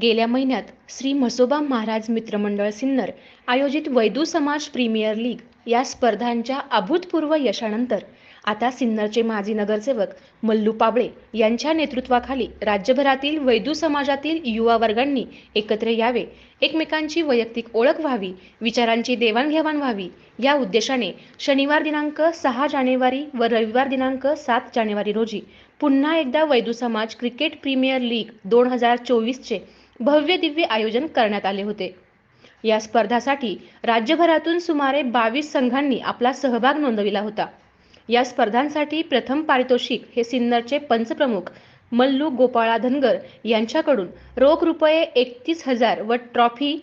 गेल्या महिन्यात श्री म्हसोबा महाराज मित्रमंडळ सिन्नर आयोजित वैदू समाज प्रीमियर लीग या स्पर्धांच्या अभूतपूर्व यशानंतर आता सिन्नरचे माजी नगरसेवक मल्लू पाबळे यांच्या नेतृत्वाखाली राज्यभरातील वैदू समाजातील युवा वर्गांनी एकत्र यावे एकमेकांची वैयक्तिक ओळख व्हावी विचारांची देवाणघेवाण व्हावी या उद्देशाने शनिवार दिनांक सहा जानेवारी व रविवार दिनांक सात जानेवारी रोजी पुन्हा एकदा वैदू समाज क्रिकेट प्रीमियर लीग दोन हजार चोवीसचे भव्य दिव्य आयोजन करण्यात आले होते. या स्पर्धासाठी राज्यभरातून सुमारे बावीस संघांनी आपला सहभाग नोंदविला होता. या स्पर्धांसाठी प्रथम पारितोषिक हे सिन्नरचे पंचप्रमुख मल्लू गोपाळा धनगर यांच्याकडून रोख रुपये एकतीस हजार व ट्रॉफी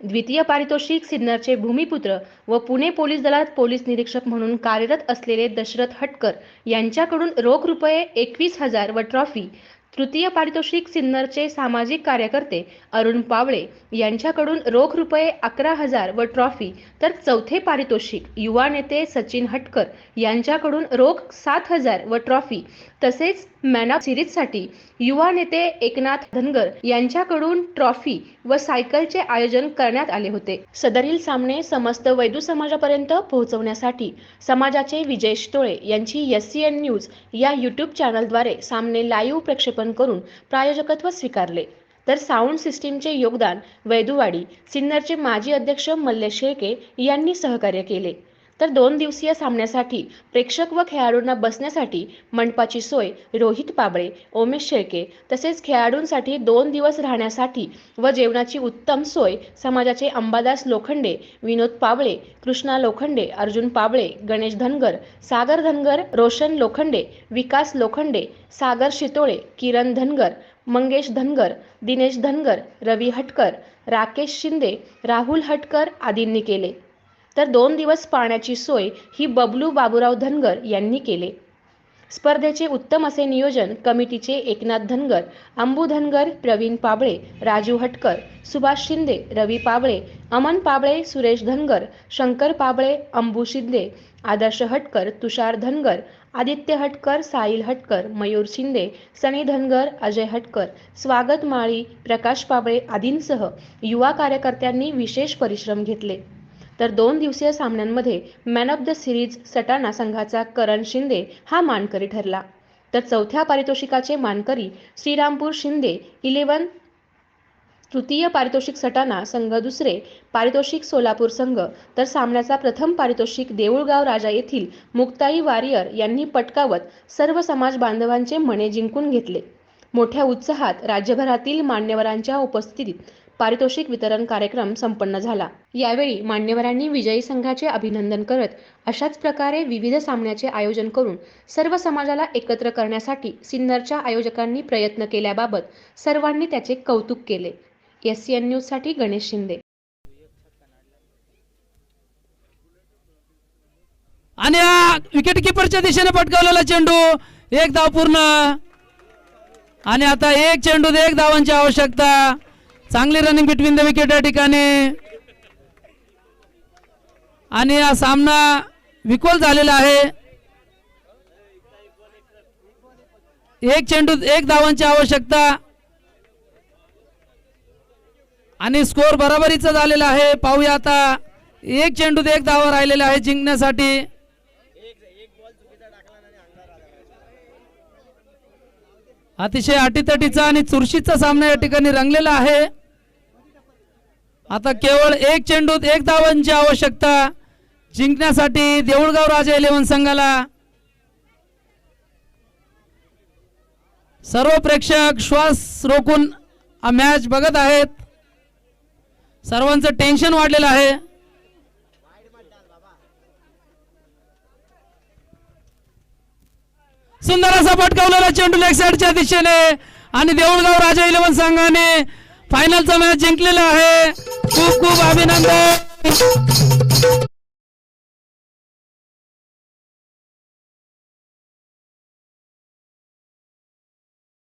द्वितीय पारितोषिक सिन्नरचे भूमिपुत्र व पुणे पोलीस दलात पोलीस निरीक्षक म्हणून कार्यरत असलेले दशरथ हटकर यांच्याकडून रोख रुपये एकवीस हजार व ट्रॉफी तृतीय पारितोषिक सिन्नरचे सामाजिक कार्यकर्ते अरुण पावळे यांच्याकडून रोख रुपये अकरा हजार व ट्रॉफी तर चौथे पारितोषिक युवा नेते सचिन हटकर यांच्याकडून रोख सात हजार व ट्रॉफी तसेच मॅन ऑफ सिरीजसाठी युवा नेते एकनाथ धनगर यांच्याकडून ट्रॉफी व सायकलचे आयोजन करण्यात आले होते. सदरील सामने समस्त वैदू समाजापर्यंत पोहोचवण्यासाठी समाजाचे विजय टोळे यांची एस सी एन न्यूज या यूट्यूब चॅनलद्वारे सामने लाईव्ह प्रक्षेपण करून प्रायोजकत्व स्वीकारले. तर साऊंड सिस्टीमचे योगदान वैदुवाडी सिन्नरचे माजी अध्यक्ष मल्लेश शेळके यांनी सहकार्य केले. तर दोन दिवसीय सामन्यासाठी प्रेक्षक व खेळाडूंना बसण्यासाठी मंडपाची सोय रोहित पाबळे ओमेश शेळके तसेच खेळाडूंसाठी दोन दिवस राहण्यासाठी व जेवणाची उत्तम सोय समाजाचे अंबादास लोखंडे विनोद पाबळे कृष्णा लोखंडे अर्जुन पाबळे गणेश धनगर सागर धनगर रोशन लोखंडे विकास लोखंडे सागर शितोळे किरण धनगर मंगेश धनगर दिनेश धनगर रवी हटकर राकेश शिंदे राहुल हटकर आदींनी केले. तर दोन दिवस पाण्याची सोय ही बबलू बाबूराव धनगर यांनी केले. स्पर्धेचे उत्तम असे नियोजन कमिटीचे एकनाथ धनगर अंबू धनगर प्रवीण पाबळे राजू हटकर सुभाष शिंदे रवी पाबळे अमन पाबळे सुरेश धनगर शंकर पाबळे अंबू शिंदे आदर्श हटकर तुषार धनगर आदित्य हटकर साहिल हटकर मयूर शिंदे सनी धनगर अजय हटकर स्वागत माळी प्रकाश पाबळे आदींसह युवा कार्यकर्त्यांनी विशेष परिश्रम घेतले. तर दोन दिवसीय सामन्यांमध्ये man of the series Satana संघाचा करण शिंदे हा मानकरी ठरला. तर चौथ्या पारितोषिकाचे मानकरी श्रीरामपूर शिंदे इलेवन तृतीय पारितोषिक सटाणा संघ दुसरे पारितोषिक सोलापूर संघ. तर सामन्याचा प्रथम पारितोषिक देऊळगाव राजा येथील मुक्ताई वारियर यांनी पटकावत सर्व समाज बांधवांचे मने जिंकून घेतले. मोठ्या उत्साहात राज्यभरातील मान्यवरांच्या उपस्थितीत पारितोषिक वितरण कार्यक्रम संपन्न झाला. यावेळी मान्यवरांनी विजयी संघाचे अभिनंदन करत अशाच प्रकारे विविध सामन्याचे आयोजन करून सर्व समाजाला एकत्र करण्यासाठी सिन्नरच्या आयोजकांनी प्रयत्न केल्याबाबत सर्वांनी त्याचे कौतुक केले. एस सी एन न्यूजसाठी गणेश शिंदे. आणि विकेट किपरच्या दिशेने पटकावलेला चेंडू एक धाव पूर्ण. आणि आता एक चेंडू एक धावांची आवश्यकता. चांगली रनिंग बिटवीन द विकेट या ठिकाणी. आणि हा सामना विकोल झालेला आहे. एक चेंडू एक धावांची आवश्यकता. आणि स्कोर बरोबरीचा झालेला आहे. पाहूया आता. एक चेंडूत एक धावा राहिलेला आहे जिंकण्यासाठी. अतिशय अटीतटीचा आणि चुरशीचा सामना या ठिकाणी रंगलेला आहे. आता केवळ एक चेंडूत एक धावांची आवश्यकता जिंकण्यासाठी देऊळगाव राजा इलेव्हन संघाला. सर्व प्रेक्षक श्वास रोखून मॅच बघत आहेत. सर्वांचं टेन्शन वाढलेलं आहे. सुंदर असा पटकावलेला चेंडू लेग साईडच्या दिशेने आणि देऊळगाव राजा इलेव्हन संघाने फायनलचा मॅच जिंकलेला आहे. खूप खूप अभिनंदन.